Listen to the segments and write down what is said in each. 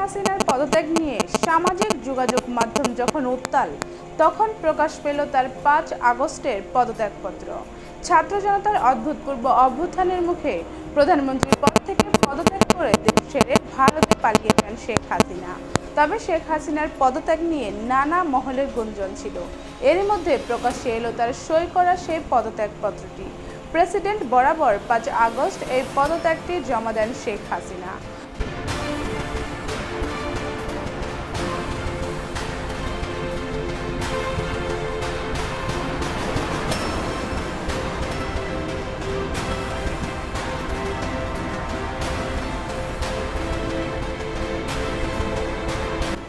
হাসিনার পদত্যাগ নিয়ে সামাজিক যোগাযোগ মাধ্যম যখন উত্তাল, তখন প্রকাশ পেল তার পাঁচ আগস্টের পদত্যাগপত্র। ছাত্র জনতার অদ্ভুতপূর্ব অভ্যুত্থানের মুখে প্রধানমন্ত্রীর পদ থেকে পদত্যাগ করে দেশ ছেড়ে ভারতে পালিয়ে যান শেখ হাসিনা। তবে শেখ হাসিনার পদত্যাগ নিয়ে নানা মহলের গুঞ্জন ছিল। এরই মধ্যে প্রকাশ্যে এলো তার সই করা সেই পদত্যাগপত্রটি। প্রেসিডেন্ট বরাবর পাঁচ আগস্ট এই পদত্যাগটি জমা দেন শেখ হাসিনা।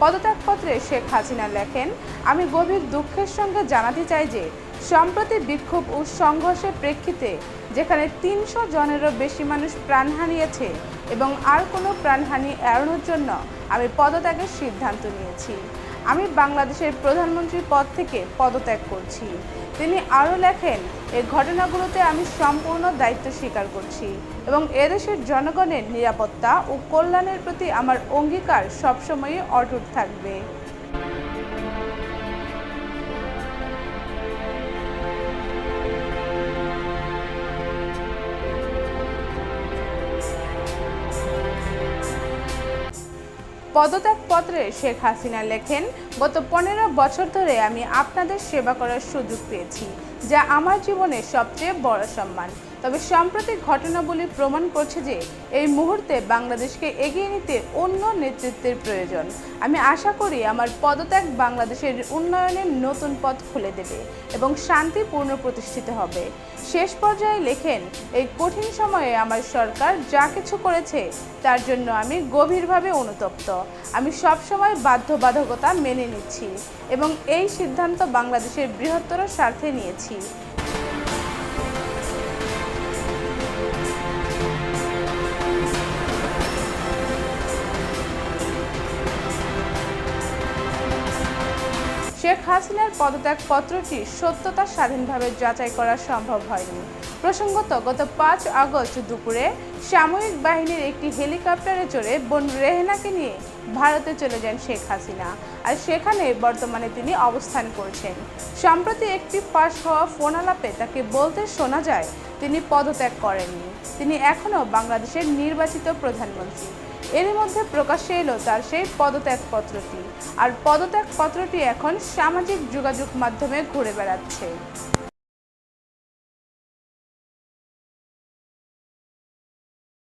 পদত্যাগপত্রে শেখ হাসিনা লেখেন আমি গভীর দুঃখের সঙ্গে জানাতে চাই যে সম্প্রতি বিক্ষোভ ও সংঘর্ষের প্রেক্ষিতে যেখানে তিনশো জনেরও বেশি মানুষ প্রাণ হারিয়েছে এবং আর কোনো প্রাণহানি এড়ানোর জন্য আমি পদত্যাগের সিদ্ধান্ত নিয়েছি। আমি বাংলাদেশের প্রধানমন্ত্রীর পদ থেকে পদত্যাগ করছি। তিনি আরও লেখেন এই ঘটনাগুলোতে আমি সম্পূর্ণ দায়িত্ব স্বীকার করছি এবং এদেশের জনগণের নিরাপত্তা ও কল্যাণের প্রতি আমার অঙ্গীকার সবসময়ই অটুট থাকবে। পদত্যাগপত্রে শেখ হাসিনা লেখেন, গত পনেরো বছর ধরে আমি আপনাদের সেবা করার সুযোগ পেয়েছি, যা আমার জীবনের সবচেয়ে বড় সম্মান। তবে সাম্প্রতিক ঘটনাবলী প্রমাণ করছে যে এই মুহূর্তে বাংলাদেশকে এগিয়ে নিতে অন্য নেতৃত্বের প্রয়োজন। আমি আশা করি আমার পদত্যাগ বাংলাদেশের উন্নয়নের নতুন পথ খুলে দেবে এবং শান্তিপূর্ণ প্রতিষ্ঠিত হবে। শেষ পর্যায়ে লেখেন, এই কঠিন সময়ে আমার সরকার যা কিছু করেছে, তার জন্য আমি গভীরভাবে অনুতপ্ত। আমি সবসময় বাধ্যবাধকতা মেনে নিচ্ছি এবং এই সিদ্ধান্ত বাংলাদেশের বৃহত্তর স্বার্থে নিয়েছি। শেখ হাসিনার পদত্যাগ পত্রটি সত্যতা স্বাধীনভাবে যাচাই করা সম্ভব হয়নি। প্রসঙ্গত, গত পাঁচ আগস্ট দুপুরে সামরিক বাহিনীর একটি হেলিকপ্টারে চড়ে বোন রেহেনাকে নিয়ে ভারতে চলে যান শেখ হাসিনা আর সেখানে বর্তমানে তিনি অবস্থান করছেন। সম্প্রতি একটি ফাঁস হওয়া ফোন আলাপে তাকে বলতে শোনা যায়, তিনি পদত্যাগ করেননি। তিনি এখনও বাংলাদেশের নির্বাচিত প্রধানমন্ত্রী। এরই মধ্যে প্রকাশ্যে এলো তার সেই পদত্যাগপত্রটি। আর পদত্যাগপত্রটি এখন সামাজিক যোগাযোগ মাধ্যমে ঘুরে বেড়াচ্ছে।